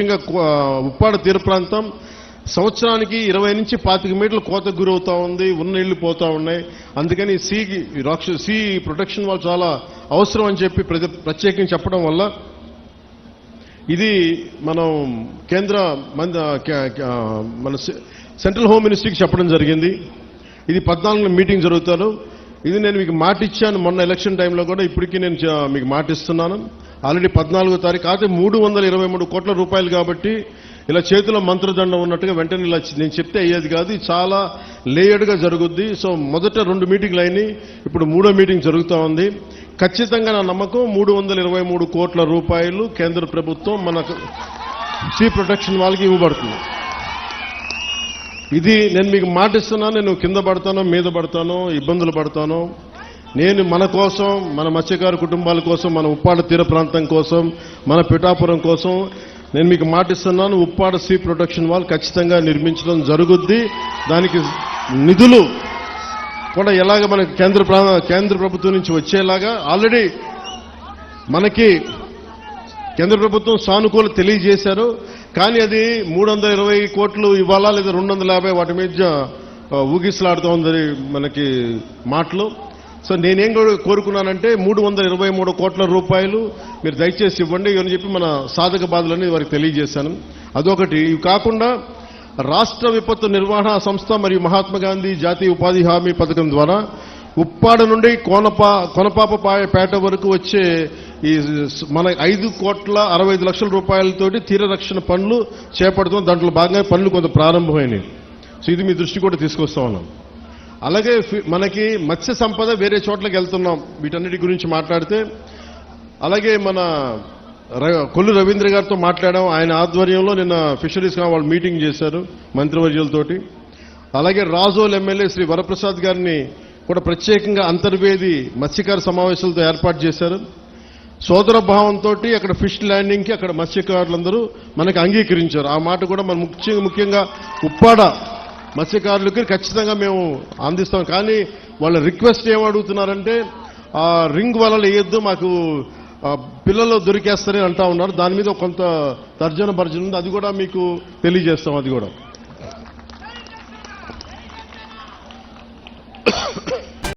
ముఖ్యంగా ఉప్పాడ తీర ప్రాంతం సంవత్సరానికి ఇరవై నుంచి పాతిక మీటర్లు కోతకు గురవుతా ఉంది ఉన్న నీళ్ళు పోతా ఉన్నాయి. అందుకని సీ రాక్ష సీ ప్రొటెక్షన్ వాళ్ళు చాలా అవసరం అని చెప్పి ప్రతి- ప్రత్యేకించి చెప్పడం వల్ల ఇది మనం కేంద్ర మంద మన సెంట్రల్ హోమ్ మినిస్ట్రీకి చెప్పడం జరిగింది. ఇది పద్నాలుగు మీటింగ్ జరుగుతారు. ఇది నేను మీకు మాట ఇచ్చాను మొన్న ఎలక్షన్ టైంలో కూడా ఇప్పటికీ నేను మీకు మాట ఇస్తున్నాను ఆల్రెడీ పద్నాలుగో తారీఖు అయితే మూడు వందల ఇరవై మూడు కోట్ల రూపాయలు కాబట్టి ఇలా చేతిలో మంత్రదండం ఉన్నట్టుగా వెంటనే ఇలా నేను చెప్తే అయ్యేది కాదు. చాలా లేయర్డ్గా జరుగుద్ది. సో మొదట రెండు మీటింగ్లు అయినాయి. ఇప్పుడు మూడో మీటింగ్ జరుగుతూ ఉంది. ఖచ్చితంగా నా నమ్మకం మూడు వందల ఇరవై మూడు కోట్ల రూపాయలు కేంద్ర ప్రభుత్వం మనకు సీ ప్రొటెక్షన్ వాళ్ళకి ఇవ్వబడుతుంది. ఇది నేను మీకు మాటిస్తున్నా నేను కింద పడతానో మీద పడతానో ఇబ్బందులు పడతానో నేను మన కోసం మన మత్స్యకారు కుటుంబాల కోసం మన ఉప్పాడ తీర ప్రాంతం కోసం మన పిఠాపురం కోసం నేను మీకు మాటిస్తున్నాను ఉప్పాడ సీ ప్రొటెక్షన్ వాల్ ఖచ్చితంగా నిర్మించడం జరుగుద్ది. దానికి నిధులు కూడా ఎలాగ మనకి కేంద్ర ప్రా- కేంద్ర ప్రభుత్వం నుంచి వచ్చేలాగా ఆల్రెడీ మనకి కేంద్ర ప్రభుత్వం సానుకూల తెలియజేశారు. కానీ అది మూడు వందల ఇరవై కోట్లు ఇవ్వాలా లేదా రెండు వందల యాభై వాటి మీద ఊగిసలాడుతూ ఉందని మనకి మాటలు. సో నేనేం కూడా కోరుకున్నానంటే మూడు వందల ఇరవై మూడు కోట్ల రూపాయలు మీరు దయచేసి ఇవ్వండి అని చెప్పి మన సాధక బాధలని వారికి తెలియజేశాను. అదొకటి. ఇవి కాకుండా రాష్ట్ర విపత్తు నిర్వహణ సంస్థ మరియు మహాత్మా గాంధీ జాతీయ ఉపాధి హామీ పథకం ద్వారా ఉప్పాడ నుండి కోనపా కొనపాప పేట వరకు వచ్చే ఈ మన ఐదు కోట్ల అరవై ఐదు లక్షల రూపాయలతోటి తీర రక్షణ పనులు చేపడుతున్నాం. దాంట్లో భాగంగా పనులు కొంత ప్రారంభమైనవి సో ఇది మీ దృష్టి కూడా తీసుకొస్తా ఉన్నాం. అలాగే ఫి- మనకి మత్స్య సంపద వేరే చోట్లకి వెళ్తున్నాం. వీటన్నిటి గురించి మాట్లాడితే అలాగే మన కొల్లు రవీంద్ర గారితో మాట్లాడాం. ఆయన ఆధ్వర్యంలో నిన్న ఫిషరీస్ వాళ్ళు మీటింగ్ చేశారు మంత్రివర్యులతోటి. అలాగే రాజోల్ ఎమ్మెల్యే శ్రీ వరప్రసాద్ గారిని కూడా ప్రత్యేకంగా అంతర్వేది మత్స్యకార సమావేశాలతో ఏర్పాటు చేశారు. సోదర భావంతో అక్కడ ఫిష్ ల్యాండింగ్కి అక్కడ మత్స్యకారులందరూ మనకు అంగీకరించారు. ఆ మాట కూడా మన ముఖ్యంగా ముఖ్యంగా ఉప్పాడ మత్స్యకారులకి ఖచ్చితంగా మేము అందిస్తాం. కానీ వాళ్ళ రిక్వెస్ట్ ఏమి అడుగుతున్నారంటే ఆ రింగ్ వలలు వేయొద్దు మాకు పిల్లలు దొరికేస్తారని అంటా ఉన్నారు. దాని మీద కొంత తర్జన భర్జన ఉంది. అది కూడా మీకు తెలియజేస్తాం అది కూడా.